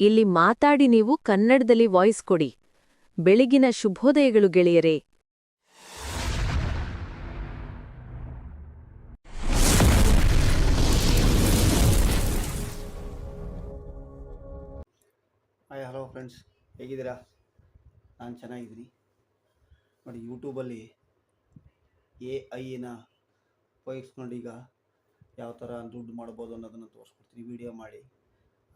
ಇಲ್ಲಿ ಮಾತಾಡಿ ನೀವು ಕನ್ನಡದಲ್ಲಿ ವಾಯ್ಸ್ ಕೊಡಿ. ಬೆಳಗಿನ ಶುಭೋದಯಗಳು ಗೆಳೆಯರೇ. ಹಾಯ್ ಹಲೋ ಫ್ರೆಂಡ್ಸ್ ಹೇಗಿದ್ದೀರಾ? ನಾನು ಚೆನ್ನಾಗಿದ್ದೀನಿ. ನೋಡಿ ಯೂಟ್ಯೂಬಲ್ಲಿ ಎ ಐನ ಉಪಯೋಗಿಸ್ಕೊಂಡು ಈಗ ಯಾವ ಥರ ದುಡ್ಡು ಮಾಡ್ಬೋದು ಅನ್ನೋದನ್ನು ತೋರಿಸ್ಕೊಡ್ತೀನಿ. ವಿಡಿಯೋ ಮಾಡಿ.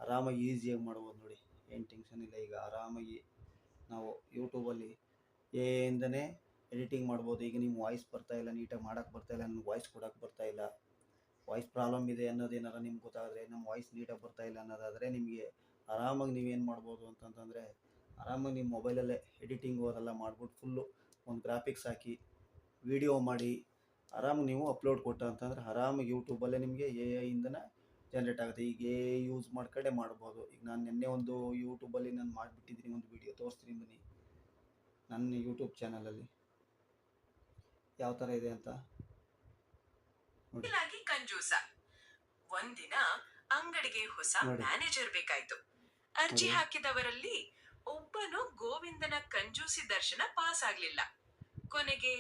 ಆರಾಮಾಗಿ ಈಸಿಯಾಗಿ ಮಾಡ್ಬೋದು ನೋಡಿ. ಏನು ಟೆನ್ಷನ್ ಇಲ್ಲ ಈಗ ಆರಾಮಾಗಿ ನಾವು ಯೂಟ್ಯೂಬಲ್ಲಿ ಏಂದನೇ ಎಡಿಟಿಂಗ್ ಮಾಡ್ಬೋದು. ಈಗ ನಿಮ್ಮ ವಾಯ್ಸ್ ಬರ್ತಾ ಇಲ್ಲ ನೀಟಾಗಿ ಮಾಡೋಕ್ಕೆ ಇಲ್ಲ ನನಗೆ ವಾಯ್ಸ್ ಕೊಡೋಕ್ಕೆ ಇಲ್ಲ. ವಾಯ್ಸ್ ಪ್ರಾಬ್ಲಮ್ ಇದೆ ಅನ್ನೋದೇನಾರ ನಿಮ್ಗೆ ಗೊತ್ತಾದರೆ ನಮ್ಮ ವಾಯ್ಸ್ ನೀಟಾಗಿ ಬರ್ತಾ ಇಲ್ಲ ಅನ್ನೋದಾದರೆ ನಿಮಗೆ ಆರಾಮಾಗಿ ನೀವೇನು ಮಾಡ್ಬೋದು ಅಂತಂತಂದರೆ ಆರಾಮಾಗಿ ನಿಮ್ಮ ಮೊಬೈಲಲ್ಲೇ ಎಡಿಟಿಂಗು ಅದೆಲ್ಲ ಮಾಡ್ಬಿಟ್ಟು ಫುಲ್ಲು ಒಂದು ಗ್ರಾಫಿಕ್ಸ್ ಹಾಕಿ ವಿಡಿಯೋ ಮಾಡಿ, ಆರಾಮಾಗಿ ನೀವು ಅಪ್ಲೋಡ್ ಕೊಟ್ಟ ಅಂತಂದರೆ ಆರಾಮಾಗಿ ಯೂಟ್ಯೂಬಲ್ಲೇ ನಿಮಗೆ ಎ ಐಯಿಂದನೇ ಜನ್ರೇಟ್ ಆಗುತ್ತೆ. ಹೀಗೆ ಯೂಸ್ ಮಾಡ್ಕೊಂಡೇ ಮಾಡ್ಬೋದು. ಈಗ ನಾನು ನಿನ್ನೆ ಒಂದು ಯೂಟ್ಯೂಬಲ್ಲಿ ನಾನು ಮಾಡಿಬಿಟ್ಟಿದ್ದೀನಿ ಒಂದು ವಿಡಿಯೋ ತೋರಿಸ್ತೀನಿ ಬನ್ನಿ. ನನ್ನ ಯೂಟ್ಯೂಬ್ ಚಾನಲಲ್ಲಿ ಯಾವ ಥರ ಇದೆ ಅಂತ? ಕಂಜೂಸ. ಒಂದಿನ ಅಂಗಡಿಗೆ ಹೊಸ ಮ್ಯಾನೇಜರ್ ಬೇಕಾಯ್ತು. ಅರ್ಜಿ ಹಾಕಿದವರಲ್ಲಿ ಒಬ್ಬನು ಗೋವಿಂದನ ಕಂಜೂಸಿ ದರ್ಶನ ಪಾಸ್ ಆಗ್ಲಿಲ್ಲ. ಕೊನೆಗೆ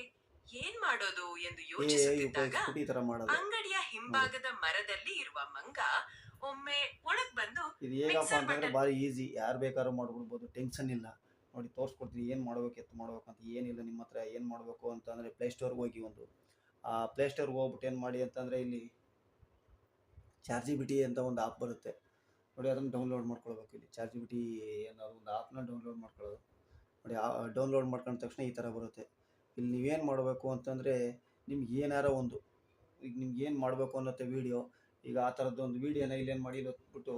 ಏನ್ ಮಾಡೋದು ಎಂದು ಯೋಚಿಸುತ್ತಿದ್ದಾಗ ಅಂಗಡಿಯ ಹಿಂಭಾಗದ ಮರದಲ್ಲಿ ಇರುವ ಮಂಗ ಒಮ್ಮೆ ಒಳಗ್ ಬಂದು ಇದು ಹೇಗಪ್ಪ ಅಂತಂದ್ರೆ. ಭಾರಿ ಈಸಿ ಯಾರು ಬೇಕಾದ್ರೂ ಮಾಡ್ಬಿಡ್ಬೋದು. ಟೆನ್ಷನ್ ಇಲ್ಲ. ನೋಡಿ ತೋರಿಸ್ಕೊಡ್ತೀನಿ. ಏನು ಮಾಡ್ಬೇಕು ಎತ್ತು ಮಾಡ್ಬೇಕು ಅಂತ ಏನಿಲ್ಲ ನಿಮ್ಮ ಹತ್ರ. ಏನು ಮಾಡಬೇಕು ಅಂತಂದರೆ ಪ್ಲೇಸ್ಟೋರ್ಗೆ ಹೋಗಿ ಒಂದು. ಆ ಪ್ಲೇಸ್ಟೋರ್ಗೆ ಹೋಗ್ಬಿಟ್ಟು ಏನು ಮಾಡಿ ಅಂತಂದರೆ ಇಲ್ಲಿ ಚಾರ್ಜಿ ಬಿಟಿ ಅಂತ ಒಂದು ಆ್ಯಪ್ ಬರುತ್ತೆ. ನೋಡಿ ಅದನ್ನು ಡೌನ್ಲೋಡ್ ಮಾಡ್ಕೊಳ್ಬೇಕು ಇಲ್ಲಿ. ಚಾರ್ಜಿ ಬಿಟಿ ಅನ್ನೋ ಒಂದು ಆ್ಯಪ್ನ ಡೌನ್ಲೋಡ್ ಮಾಡ್ಕೊಳ್ಳೋದು. ನೋಡಿ ಡೌನ್ಲೋಡ್ ಮಾಡ್ಕೊಂಡ ತಕ್ಷಣ ಈ ಥರ ಬರುತ್ತೆ. ಇಲ್ಲಿ ನೀವೇನು ಮಾಡಬೇಕು ಅಂತಂದರೆ ನಿಮ್ಗೆ ಏನಾರ ಒಂದು, ಈಗ ನಿಮ್ಗೆ ಏನು ಮಾಡಬೇಕು ಅನ್ನತ್ತೆ ವೀಡಿಯೋ ಈಗ ಆ ಥರದ್ದು ಒಂದು ವೀಡಿಯೋನ ಇಲ್ಲೇನು ಮಾಡಿ ಹೊತ್ಬಿಟ್ಟು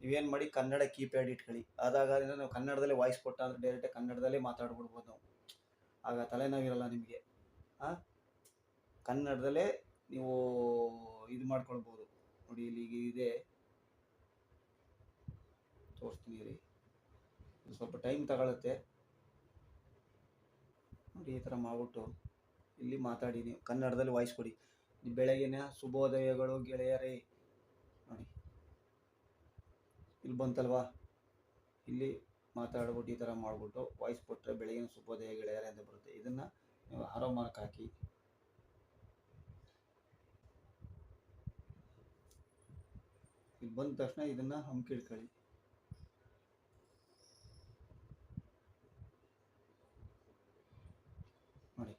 ನೀವೇನು ಮಾಡಿ ಕನ್ನಡ ಕೀಪ್ಯಾಡ್ ಇಟ್ಕೊಳ್ಳಿ. ಅದಾಗ ನಾವು ಕನ್ನಡದಲ್ಲೇ ವಾಯ್ಸ್ ಕೊಟ್ಟ ಅಂದರೆ ಡೈರೆಕ್ಟಾಗಿ ಕನ್ನಡದಲ್ಲೇ ಮಾತಾಡ್ಬಿಡ್ಬೋದು ನಾವು. ಆಗ ತಲೆನೋವಿರಲ್ಲ ನಿಮಗೆ. ಹಾಂ ಕನ್ನಡದಲ್ಲೇ ನೀವು ಇದು ಮಾಡ್ಕೊಳ್ಬೋದು. ನೋಡಿ ಇಲ್ಲಿ ಈಗ ಇದೆ. ತೋರಿಸ್ತೀನಿ ರೀ ಸ್ವಲ್ಪ ಟೈಮ್ ತಗೊಳುತ್ತೆ. ನೋಡಿ ಈ ಥರ ಮಾಡ್ಬಿಟ್ಟು ಇಲ್ಲಿ ಮಾತಾಡಿ ನೀವು ಕನ್ನಡದಲ್ಲಿ ವಾಯ್ಸ್ ಕೊಡಿ. ಬೆಳಗಿನ ಶುಭೋದಯಗಳು ಗೆಳೆಯರೇ. ಇಲ್ಲಿ ಬಂತಲ್ವಾ? ಇಲ್ಲಿ ಮಾತಾಡ್ಬಿಟ್ಟು ಈ ಥರ ಮಾಡ್ಬಿಟ್ಟು ವಾಯ್ಸ್ ಕೊಟ್ಟರೆ ಬೆಳಗಿನ ಶುಭೋದಯ ಗೆಳೆಯರೇ ಅಂತ ಬರುತ್ತೆ. ಇದನ್ನು ನೀವು ಆರೋ ಮಾರ್ಕ್ ಹಾಕಿ. ಇಲ್ಲಿ ಬಂದ ತಕ್ಷಣ ಇದನ್ನು ಹಮ್ಕಿಡ್ಕೊಳ್ಳಿ ನೋಡಿ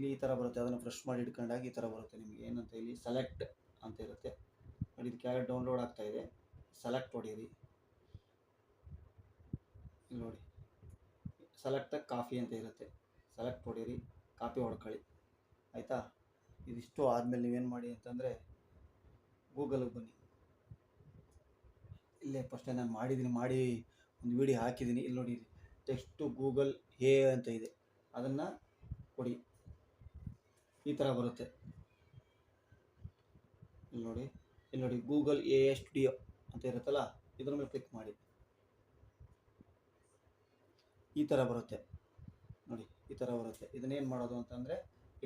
ಇಲ್ಲಿ ಈ ಥರ ಬರುತ್ತೆ. ಅದನ್ನು ಫ್ರೆಶ್ ಮಾಡಿ ಇಟ್ಕೊಂಡಾಗ ಈ ಥರ ಬರುತ್ತೆ. ನಿಮಗೆ ಏನಂತ ಇಲ್ಲಿ ಸೆಲೆಕ್ಟ್ ಅಂತ ಇರುತ್ತೆ. ನೋಡಿ ಇದು ಕೆಳಗೆ ಡೌನ್ಲೋಡ್ ಆಗ್ತಾ ಇದೆ. ಸೆಲೆಕ್ಟ್ ಹೊಡೀರಿ. ಇಲ್ಲಿ ನೋಡಿ. ಸೆಲೆಕ್ಟ್ ಕಾಫಿ ಅಂತ ಇರುತ್ತೆ. ಸೆಲೆಕ್ಟ್ ಹೊಡೀರಿ. ಕಾಪಿ ಹೊಡ್ಕೊಳ್ಳಿ. ಆಯಿತಾ? ಇದಿಷ್ಟು ಆದಮೇಲೆ ನೀವೇನು ಮಾಡಿ ಅಂತಂದರೆ ಗೂಗಲ್ಗೆ ಬನ್ನಿ. ಇಲ್ಲೇ ಫಸ್ಟೇ ನಾನು ಮಾಡಿದ್ದೀನಿ ಮಾಡಿ ಒಂದು ವಿಡಿಯೋ ಹಾಕಿದ್ದೀನಿ ಇಲ್ಲಿ ನೋಡಿ ಟೆಕ್ಸ್ಟು ಗೂಗಲ್ ಹೇ ಅಂತ ಇದೆ. ಅದನ್ನು ಕೊಡಿ. ಈ ಥರ ಬರುತ್ತೆ. ಇಲ್ಲಿ ನೋಡಿ ಇಲ್ಲಿ ನೋಡಿ ಗೂಗಲ್ ಎ ಎಸ್ ಡಿ ಅಂತ ಇರುತ್ತಲ್ಲ, ಇದ್ರ ಮೇಲೆ ಕ್ಲಿಕ್ ಮಾಡಿ. ಈ ಥರ ಬರುತ್ತೆ. ನೋಡಿ, ಈ ಥರ ಬರುತ್ತೆ. ಇದನ್ನೇನು ಮಾಡೋದು ಅಂತಂದರೆ,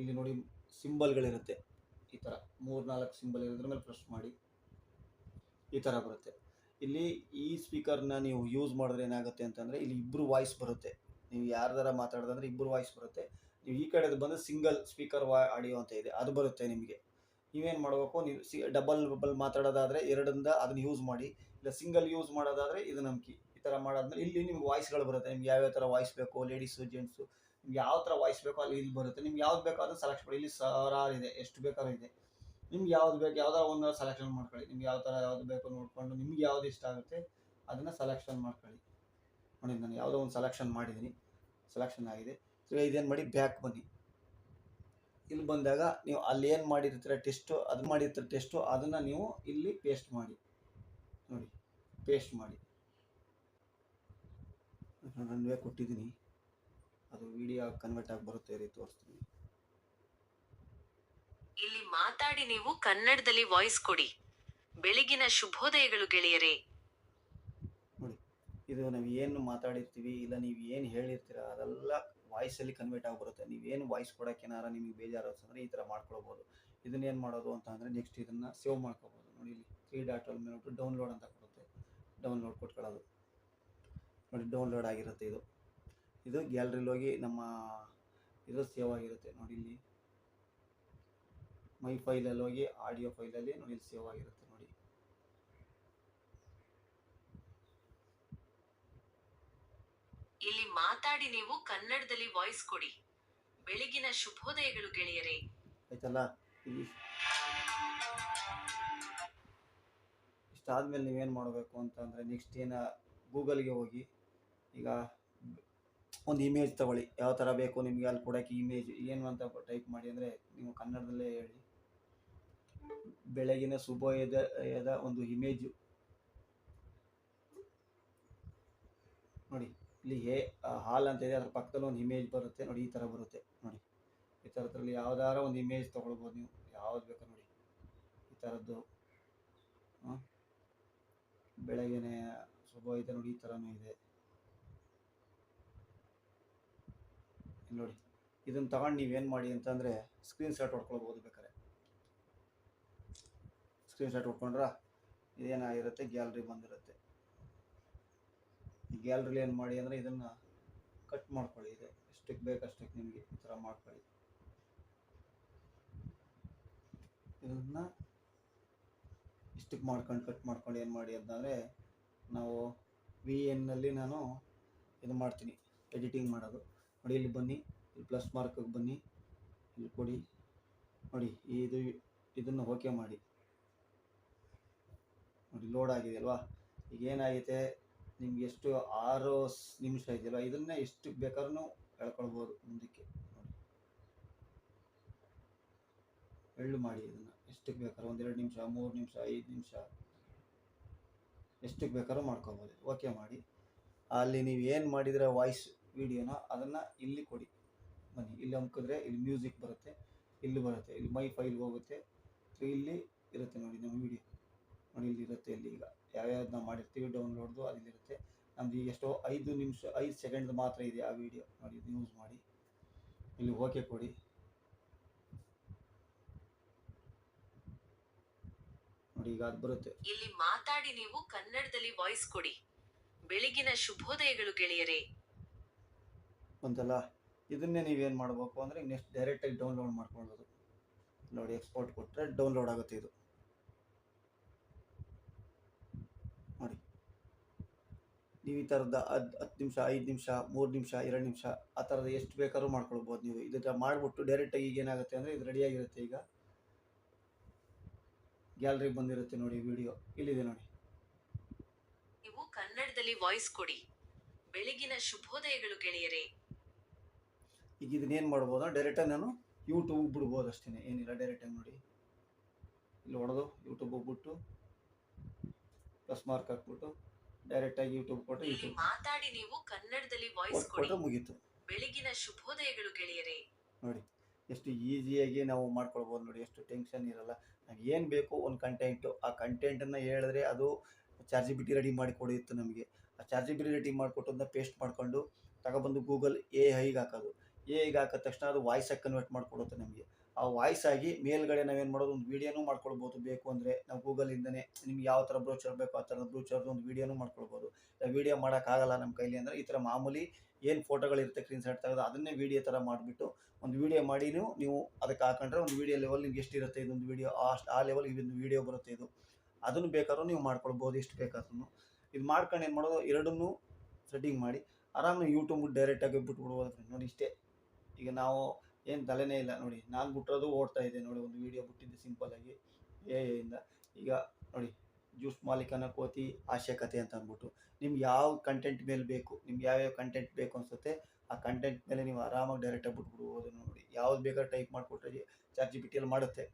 ಇಲ್ಲಿ ನೋಡಿ ಸಿಂಬಲ್ಗಳಿರುತ್ತೆ. ಈ ಥರ ಮೂರು ನಾಲ್ಕು ಸಿಂಬಲ್ ಇರೋದ್ರ ಮೇಲೆ ಪ್ರೆಸ್ ಮಾಡಿ. ಈ ಥರ ಬರುತ್ತೆ. ಇಲ್ಲಿ ಈ ಸ್ಪೀಕರ್ನ ನೀವು ಯೂಸ್ ಮಾಡಿದ್ರೆ ಏನಾಗುತ್ತೆ ಅಂತಂದರೆ, ಇಲ್ಲಿ ಇಬ್ಬರು ವಾಯ್ಸ್ ಬರುತ್ತೆ. ನೀವು ಯಾರ್ದಾರ ಮಾತಾಡೋದಂದ್ರೆ ಇಬ್ಬರು ವಾಯ್ಸ್ ಬರುತ್ತೆ. ನೀವು ಈ ಕಡೆದು ಬಂದು ಸಿಂಗಲ್ ಸ್ಪೀಕರ್ ವಾ ಆಡಿಯೋ ಅಂತ ಇದೆ, ಅದು ಬರುತ್ತೆ ನಿಮಗೆ. ನೀವೇನು ಮಾಡಬೇಕು, ನೀವು ಸಿ ಡಬಲ್ ಡಬಲ್ ಮಾತಾಡೋದಾದರೆ ಎರಡರಿಂದ ಅದನ್ನ ಯೂಸ್ ಮಾಡಿ, ಇಲ್ಲ ಸಿಂಗಲ್ ಯೂಸ್ ಮಾಡೋದಾದರೆ ಇದು ನಂಬಿಕೆ. ಈ ಥರ ಮಾಡಾದ್ಮೇಲೆ ಇಲ್ಲಿ ನಿಮ್ಗೆ ವಾಯ್ಸ್ಗಳು ಬರುತ್ತೆ, ನಿಮ್ಗೆ ಯಾವ್ಯಾವ ಥರ ವಾಯ್ಸ್ ಬೇಕು ಲೇಡೀಸು ಜೆಂಟ್ಸು ನಿಮ್ಗೆ ಯಾವ ಥರ ವಾಯ್ಸ್ ಬೇಕೋ ಅಲ್ಲಿ ಇಲ್ಲಿ ಬರುತ್ತೆ. ನಿಮ್ಗೆ ಯಾವ್ದು ಬೇಕೋ ಅದನ್ನು ಸೆಲೆಕ್ಟ್ ಮಾಡಿ. ಇಲ್ಲಿ ಸಾವಿರಾರು ಇದೆ ಎಷ್ಟು ಬೇಕಾದ್ರೂ ಇದೆ. ನಿಮ್ಗೆ ಯಾವ್ದು ಬೇಕು, ಯಾವ್ದಾರ ಒಂದು ಸೆಲೆಕ್ಷನ್ ಮಾಡ್ಕೊಳ್ಳಿ. ನಿಮ್ಗೆ ಯಾವ ಥರ ಯಾವ್ದು ಬೇಕು ನೋಡಿಕೊಂಡು ನಿಮ್ಗೆ ಯಾವ್ದು ಇಷ್ಟ ಆಗುತ್ತೆ ಅದನ್ನು ಸೆಲೆಕ್ಷನ್ ಮಾಡ್ಕೊಳ್ಳಿ. ನೋಡಿ, ನಾನು ಯಾವುದೋ ಒಂದು ಸೆಲೆಕ್ಷನ್ ಮಾಡಿದ್ದೀನಿ. ಸೆಲೆಕ್ಷನ್ ಆಗಿದೆ. ಇದೇನು ಮಾಡಿ ಬ್ಯಾಕ್ ಬನ್ನಿ. ಇಲ್ಲಿ ಬಂದಾಗ ನೀವು ಅಲ್ಲಿ ಏನು ಮಾಡಿರ್ತೀರ ಟೆಸ್ಟು ಅದು ಮಾಡಿರ್ತೀರ ಟೆಸ್ಟು ಅದನ್ನು ನೀವು ಇಲ್ಲಿ ಪೇಸ್ಟ್ ಮಾಡಿ. ನೋಡಿ ಪೇಸ್ಟ್ ಮಾಡಿ. ನನ್ವೇ ಕೊಟ್ಟಿದ್ದೀನಿ. ಅದು ವಿಡಿಯೋ ಕನ್ವರ್ಟ್ ಆಗಿ ಬರುತ್ತೆ ರೀ ತೋರಿಸ್ತೀನಿ. ಇಲ್ಲಿ ಮಾತಾಡಿ ನೀವು ಕನ್ನಡದಲ್ಲಿ ವಾಯ್ಸ್ ಕೊಡಿ. ಬೆಳಗಿನ ಶುಭೋದಯಗಳು ಗೆಳೆಯರೇ. ನೋಡಿ ಇದು ನಾವು ಏನು ಮಾತಾಡಿರ್ತೀವಿ ಇಲ್ಲ ನೀವು ಏನು ಹೇಳಿರ್ತೀರ ಅದೆಲ್ಲ ವಾಯ್ಸಲ್ಲಿ ಕನ್ವರ್ಟ್ ಆಗಿ ಬರುತ್ತೆ ನೀವೇನು ವಾಯ್ಸ್ ಕೊಡೋಕೆ ಏನಾರ ನಿಮಗೆ ಬೇಜಾರು ಅಂದರೆ ಈ ಥರ ಮಾಡ್ಕೊಳ್ಬೋದು. ಇದನ್ನೇನು ಮಾಡೋದು ಅಂತ ಅಂದರೆ ನೆಕ್ಸ್ಟ್ ಇದನ್ನು ಸೇವ್ ಮಾಡ್ಕೋಬೋದು ನೋಡಿ ಇಲ್ಲಿ ತ್ರೀ ಡಾಟ್ ಅಲ್ಲಿ ಮೇಲೆ ಡೌನ್ಲೋಡ್ ಅಂತ ಕೊಡುತ್ತೆ. ಡೌನ್ಲೋಡ್ ಕೊಟ್ಕೊಳ್ಳೋದು. ನೋಡಿ ಡೌನ್ಲೋಡ್ ಆಗಿರುತ್ತೆ ಇದು. ಇದು ಗ್ಯಾಲರಿಲಿ ಹೋಗಿ ನಮ್ಮ ಇದು ಸೇವ್ ಆಗಿರುತ್ತೆ. ನೋಡಿ ಇಲ್ಲಿ ಮೈ ಫೈಲಲ್ಲಿ ಹೋಗಿ ಆಡಿಯೋ ಫೈಲಲ್ಲಿ ನೋಡಿ ಇಲ್ಲಿ ಸೇವ್ ಆಗಿರುತ್ತೆ ನೋಡಿ ಇಲ್ಲಿ ಮಾತಾಡಿ ನೀವು ಕನ್ನಡದಲ್ಲಿ ವಾಯ್ಸ್ ಕೊಡಿ. ಬೆಳಗಿನ ಶುಭೋದಯಗಳು ಗೆಳೆಯರೇ. ಆಯ್ತಲ್ಲ? ಇಷ್ಟಾದ್ಮೇಲೆ ನೀವೇನು ಮಾಡಬೇಕು ಅಂತಂದರೆ ನೆಕ್ಸ್ಟ್ ಏನು ಗೂಗಲ್ಗೆ ಹೋಗಿ, ಈಗ ಒಂದು ಇಮೇಜ್ ತಗೊಳ್ಳಿ. ಯಾವ ಥರ ಬೇಕು ನಿಮಗೆ? ಅಲ್ಲಿ ಕೊಡೋಕ್ಕೆ ಇಮೇಜ್ ಏನು ಅಂತ ಟೈಪ್ ಮಾಡಿ ಅಂದರೆ ನೀವು ಕನ್ನಡದಲ್ಲೇ ಹೇಳಿ. ಬೆಳಗಿನ ಶುಭೋದಯದ ಒಂದು ಇಮೇಜು ನೋಡಿ. ಇಲ್ಲಿ ಹೇ ಹಾಲ್ ಅಂತ ಇದೆ ಅದ್ರ ಪಕ್ಕದಲ್ಲಿ ಒಂದು ಇಮೇಜ್ ಬರುತ್ತೆ. ನೋಡಿ, ಈ ಥರ ಬರುತ್ತೆ. ನೋಡಿ, ಈ ಥರದ್ರಲ್ಲಿ ಯಾವ್ದಾರ ಒಂದು ಇಮೇಜ್ ತೊಗೊಳ್ಬೋದು ನೀವು. ಯಾವ್ದು ಬೇಕು ನೋಡಿ. ಈ ಥರದ್ದು ಹಾಂ ಬೆಳಗ್ಗೆನೆ ಶುಭ ಇದೆ ನೋಡಿ, ಈ ಥರನೂ ಇದೆ. ನೋಡಿ, ಇದನ್ನು ತಗೊಂಡು ನೀವೇನು ಮಾಡಿ ಅಂತಂದರೆ ಸ್ಕ್ರೀನ್ ಶಾಟ್ ಹೊಡ್ಕೊಳ್ಬೋದು ಬೇಕಾದ್ರೆ. ಸ್ಕ್ರೀನ್ ಶಾಟ್ ಹೊಡ್ಕೊಂಡ್ರೆ ಇದೇನಾಗಿರುತ್ತೆ ಗ್ಯಾಲ್ರಿ ಬಂದಿರುತ್ತೆ. ಗ್ಯಾಲ್ರಿಲಿ ಏನು ಮಾಡಿ ಅಂದರೆ ಇದನ್ನು ಕಟ್ ಮಾಡ್ಕೊಳ್ಳಿ. ಇದೆ. ಎಷ್ಟಕ್ಕೆ ಬೇಕಷ್ಟಕ್ಕೆ ನಿಮಗೆ ಈ ಥರ ಮಾಡ್ಕೊಳ್ಳಿ. ಇದನ್ನ ಇಷ್ಟಕ್ಕೆ ಮಾಡ್ಕೊಂಡು ಕಟ್ ಮಾಡ್ಕೊಂಡು ಏನು ಮಾಡಿ ಅಂತಂದರೆ ನಾವು ವಿ ಎನ್ನಲ್ಲಿ ನಾನು ಇದು ಮಾಡ್ತೀನಿ. ಎಡಿಟಿಂಗ್ ಮಾಡೋದು. ನೋಡಿ, ಇಲ್ಲಿ ಬನ್ನಿ. ಇಲ್ಲಿ ಪ್ಲಸ್ ಮಾರ್ಕಿಗೆ ಬನ್ನಿ. ಇಲ್ಲಿ ಕೊಡಿ. ನೋಡಿ, ಇದು ಇದನ್ನು ಓಕೆ ಮಾಡಿ. ನೋಡಿ ಲೋಡ್ ಆಗಿದೆ ಅಲ್ವಾ? ಈಗ ಏನಾಗೈತೆ? ನಿಮ್ಗೆ ಎಷ್ಟು ಆರು ನಿಮಿಷ ಇದೆಯಲ್ಲ, ಇದನ್ನ ಎಷ್ಟು ಬೇಕಾದ್ರೂ ಎಳ್ಕೊಳ್ಬೋದು ಮುಂದಕ್ಕೆ. ನೋಡಿ ಎಳ್ಳು ಮಾಡಿ ಇದನ್ನು. ಎಷ್ಟಕ್ಕೆ ಬೇಕಾದ್ರೂ ಒಂದೆರಡು ನಿಮಿಷ, ಮೂರು ನಿಮಿಷ, ಐದು ನಿಮಿಷ. ಎಷ್ಟಕ್ಕೆ ಬೇಕಾದ್ರೂ ಮಾಡ್ಕೊಬೋದು ಓಕೆ ಮಾಡಿ. ಅಲ್ಲಿ ನೀವು ಏನು ಮಾಡಿದರೆ ವಾಯ್ಸ್ ವಿಡಿಯೋನ ಅದನ್ನು ಇಲ್ಲಿ ಕೊಡಿ. ಬನ್ನಿ. ಇಲ್ಲಿ ಅಮ್ಕಿದ್ರೆ ಇಲ್ಲಿ ಮ್ಯೂಸಿಕ್ ಬರುತ್ತೆ, ಇಲ್ಲಿ ಬರುತ್ತೆ, ಇಲ್ಲಿ ಮೈ ಫೈಲ್ ಹೋಗುತ್ತೆ. ಇಲ್ಲಿ ಇರುತ್ತೆ ನೋಡಿ ನಮ್ಮ ವಿಡಿಯೋ ನೋಡಿ ಇಲ್ಲಿ ಇರುತ್ತೆ ಇಲ್ಲಿ ಈಗ. ಯಾವ್ಯಾವ್ದು ನಾವು ಮಾಡಿರ್ತೀವಿ ಡೌನ್ಲೋಡ್ದು ಅದಿಲ್ಲಿರುತ್ತೆ ನಮ್ದು ಈಗ ಎಷ್ಟೋ ಐದು ನಿಮಿಷ ಐದು ಸೆಕೆಂಡ್ ಮಾತ್ರ ಇದೆ ಆ ವಿಡಿಯೋ ನೋಡಿ ಯೂಸ್ ಮಾಡಿ. ಇಲ್ಲಿ ಓಕೆ ಕೊಡಿ. ನೋಡಿ ಈಗ ಅದು ಬರುತ್ತೆ. ಇಲ್ಲಿ ಮಾತಾಡಿ ನೀವು ಕನ್ನಡದಲ್ಲಿ ವಾಯ್ಸ್ ಕೊಡಿ. ಬೆಳಗಿನ ಶುಭೋದಯಗಳು ಗೆಳೆಯರೇ. ಒಂದಲ್ಲ ಇದನ್ನೇ ನೀವೇನು ಮಾಡಬೇಕು ಅಂದರೆ ನೆಕ್ಸ್ಟ್ ಡೈರೆಕ್ಟಾಗಿ ಡೌನ್ಲೋಡ್ ಮಾಡ್ಕೊಳ್ಳೋದು. ನೋಡಿ ಎಕ್ಸ್ಪೋರ್ಟ್ ಕೊಟ್ಟರೆ ಡೌನ್ಲೋಡ್ ಆಗುತ್ತೆ ಇದು ನೋಡಿ ನೀವು ಈ ಥರದ ಹತ್ತು ಹತ್ತು ನಿಮಿಷ ಐದು ನಿಮಿಷ ಮೂರು ನಿಮಿಷ ಎರಡು ನಿಮಿಷ ಆ ಥರದ ಎಷ್ಟು ಬೇಕಾದ್ರೂ ಮಾಡ್ಕೊಳ್ಬೋದು ನೀವು. ಇದಕ್ಕೆ ಮಾಡಿಬಿಟ್ಟು ಡೈರೆಕ್ಟಾಗಿ ಈಗ ಏನಾಗುತ್ತೆ ಅಂದರೆ ಇದು ರೆಡಿಯಾಗಿರುತ್ತೆ ಈಗ. ಗ್ಯಾಲರಿಗೆ ಬಂದಿರುತ್ತೆ ನೋಡಿ ವಿಡಿಯೋ ಇಲ್ಲಿದೆ ನೋಡಿ. ನೀವು ಕನ್ನಡದಲ್ಲಿ ವಾಯ್ಸ್ ಕೊಡಿ. ಬೆಳಗಿನ ಶುಭೋದಯಗಳು ಗೆಳೆಯರೇ. ಈಗ ಇದನ್ನೇನು ಮಾಡ್ಬೋದು? ಡೈರೆಕ್ಟಾಗಿ ನಾನು ಯೂಟ್ಯೂಬ್ ಬಿಡ್ಬೋದು ಅಷ್ಟೇ ಏನಿಲ್ಲ ಡೈರೆಕ್ಟಾಗಿ ನೋಡಿ. ಇಲ್ಲಿ ಹೊಡೆದು ಯೂಟ್ಯೂಬ್ ಹೋಗ್ಬಿಟ್ಟು ಪ್ಲಸ್ ಮಾರ್ಕ್ ಹಾಕ್ಬಿಟ್ಟು. ಡೈರೆಕ್ಟಾಗಿ ಯೂಟ್ಯೂಬ್ ಕೊಟ್ಟು ಇಲ್ಲಿ ಯೂಟ್ಯೂಬ್ ಮಾತಾಡಿ ನೀವು ಕನ್ನಡದಲ್ಲಿ ವಾಯ್ಸ್ ಕೊಡಿ. ಕೊಟ್ಟರೆ ಮುಗೀತು. ಬೆಳಗಿನ ಶುಭೋದಯಗಳು ಗೆಳೆಯರೇ. ನೋಡಿ ಎಷ್ಟು ಈಸಿಯಾಗಿ ನಾವು ಮಾಡ್ಕೊಳ್ಬೋದು ನೋಡಿ ಎಷ್ಟು ಟೆನ್ಷನ್ ಇರಲ್ಲ. ನಮ್ಗೆ ಏನು ಬೇಕು ಒಂದು ಕಂಟೆಂಟು ಆ ಕಂಟೆಂಟನ್ನು ಹೇಳಿದ್ರೆ ಅದು ಚಾರ್ಜಿಬಿಟಿ ರೆಡಿ ಮಾಡಿ ಕೊಡಿತ್ತು ನಮಗೆ. ಆ ಚಾರ್ಜಿಬಿಟಿ ರೆಡಿ ಮಾಡಿಕೊಟ್ಟದನ್ನ ಪೇಸ್ಟ್ ಮಾಡಿಕೊಂಡು ತಗೊಬಂದು ಗೂಗಲ್ ಎ ಐಗೆ ಹಾಕೋದು. ಎ ಐಗೆ ಹಾಕಿದ ತಕ್ಷಣ ಅದು ವಾಯ್ಸಾಗಿ ಕನ್ವರ್ಟ್ ಮಾಡಿಕೊಡುತ್ತೆ ನಮಗೆ. ಆ ವಾಯ್ಸ್ ಆಗಿ ಮೇಲ್ಗಡೆ ನಾವೇನು ಮಾಡೋದು, ಒಂದು ವೀಡಿಯೋನೂ ಮಾಡ್ಕೊಳ್ಬೋದು. ಬೇಕು ಅಂದರೆ ನಾವು ಗೂಗಲಿಂದನೇ ನಿಮ್ಗೆ ಯಾವ ಥರ ಬ್ರೋಚರ್ ಬೇಕು ಆ ಥರದ ಬ್ರೋಚರ್ದು ಒಂದು ವೀಡಿಯೋನೂ ಮಾಡ್ಕೊಳ್ಬೋದು. ವೀಡಿಯೋ ಮಾಡೋಕ್ಕಾಗಲ್ಲ ನಮ್ಮ ಕೈಲಿ ಅಂದರೆ ಈ ಥರ ಮಾಮೂಲಿ ಏನು ಫೋಟೋಗಳಿರುತ್ತೆ ಸ್ಕ್ರೀನ್ ಶಾಟ್ ತೆಗೆದು ಅದನ್ನೇ ವೀಡಿಯೋ ಥರ ಮಾಡಿಬಿಟ್ಟು ಒಂದು ವೀಡಿಯೋ ಮಾಡಿನೂ ನೀವು ಅದಕ್ಕೆ ಹಾಕೊಂಡ್ರೆ ಒಂದು ವೀಡಿಯೋ ಲೆವೆಲ್ ನಿಮ್ಗೆ ಎಷ್ಟಿರುತ್ತೆ, ಇದೊಂದು ವೀಡಿಯೋ ಆ ಆ ಲೆವೆಲ್ ಇದೊಂದು ವೀಡಿಯೋ ಬರುತ್ತೆ ಇದು. ಅದನ್ನು ಬೇಕಾದ್ರೂ ನೀವು ಮಾಡ್ಕೊಳ್ಬೋದು, ಎಷ್ಟು ಬೇಕಾದ್ರೂ ಇದು ಮಾಡ್ಕೊಂಡು ಏನು ಮಾಡೋದು, ಎರಡನ್ನೂ ಸೆಟ್ಟಿಂಗ್ ಮಾಡಿ ಆರಾಮ ಯೂಟ್ಯೂಬ್ ಡೈರೆಕ್ಟಾಗಿ ಬಿಟ್ಬಿಡ್ಬೋದು. ನೋಡಿ ಇಷ್ಟೇ. ಈಗ ನಾವು ಏನು ತಲೆನೇ ಇಲ್ಲ ನೋಡಿ. ನಾನು ಬಿಟ್ಟಿರೋದು ಓಡ್ತಾ ಇದೆ ನೋಡಿ, ಒಂದು ವೀಡಿಯೋ ಬಿಟ್ಟಿದ್ದೆ ಸಿಂಪಲ್ಲಾಗಿ ಎ ಇಂದ. ಈಗ ನೋಡಿ ಜ್ಯೂಸ್ ಮಾಲೀಕನ ಕೋತಿ ಆಶಯಕತೆ ಅಂತ ಅಂದ್ಬಿಟ್ಟು. ನಿಮ್ಗೆ ಯಾವ ಕಂಟೆಂಟ್ ಮೇಲೆ ಬೇಕು, ನಿಮ್ಗೆ ಯಾವ್ಯಾವ ಕಂಟೆಂಟ್ ಬೇಕು ಅನ್ಸುತ್ತೆ, ಆ ಕಂಟೆಂಟ್ ಮೇಲೆ ನೀವು ಆರಾಮಾಗಿ ಡೈರೆಕ್ಟಾಗಿ ಬಿಟ್ಬಿಡ್ಬೋದು ನೋಡಿ. ಯಾವ್ದು ಬೇಕಾದ್ರೆ ಟೈಪ್ ಮಾಡಿಕೊಟ್ರೆ ಚಾರ್ಜ್ ಜಿ ಮಾಡುತ್ತೆ.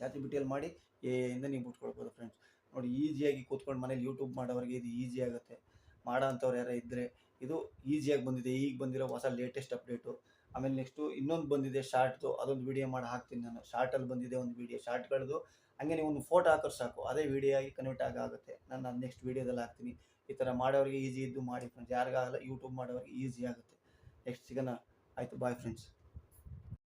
ಚಾರ್ಜಿ ಜಿ ಮಾಡಿ ಎ ಇಂದ ನೀವು ಬಿಟ್ಕೊಳ್ಬೋದು ಫ್ರೆಂಡ್ಸ್ ನೋಡಿ ಈಸಿಯಾಗಿ ಕೂತ್ಕೊಂಡು ಮನೇಲಿ ಯೂಟ್ಯೂಬ್ ಮಾಡೋವ್ರಿಗೆ ಇದು ಈಸಿ ಆಗುತ್ತೆ. ಮಾಡೋ ಅಂಥವ್ರು ಯಾರು ಇದ್ದರೆ ಇದು ಈಸಿಯಾಗಿ ಬಂದಿದೆ. ಈಗ ಬಂದಿರೋ ಹೊಸ ಲೇಟೆಸ್ಟ್ ಅಪ್ಡೇಟು ಆಮೇಲೆ ನೆಕ್ಸ್ಟು ಇನ್ನೊಂದು ಬಂದಿದೆ ಶಾರ್ಟ್ದು ಅದೊಂದು ವಿಡಿಯೋ ಮಾಡಿ ಹಾಕ್ತೀನಿ ನಾನು. ಶಾರ್ಟಲ್ಲಿ ಬಂದಿದೆ ಒಂದು ವಿಡಿಯೋ ಶಾರ್ಟ್ಗಳದ್ದು ಹಂಗೆ ನೀವು ಒಂದು ಫೋಟೋ ಹಾಕೋರು ಸಾಕು. ಅದೇ ವಿಡಿಯೋ ಆಗಿ ಕನ್ವರ್ಟ್ ಆಗಾಗುತ್ತೆ ನಾನು ಅದು ನೆಕ್ಸ್ಟ್ ವಿಡಿಯೋದಲ್ಲಿ ಹಾಕ್ತೀನಿ. ಈ ಥರ ಮಾಡೋರಿಗೆ ಈಸಿ ಇದ್ದು ಮಾಡಿ ಫ್ರೆಂಡ್ಸ್ ಯಾರಿಗಾಗಲ್ಲ ಯೂಟ್ಯೂಬ್ ಮಾಡೋರಿಗೆ ಈಸಿ ಆಗುತ್ತೆ. ನೆಕ್ಸ್ಟ್ ಸಿಗೋಣ. ಆಯಿತು ಬಾಯ್ ಫ್ರೆಂಡ್ಸ್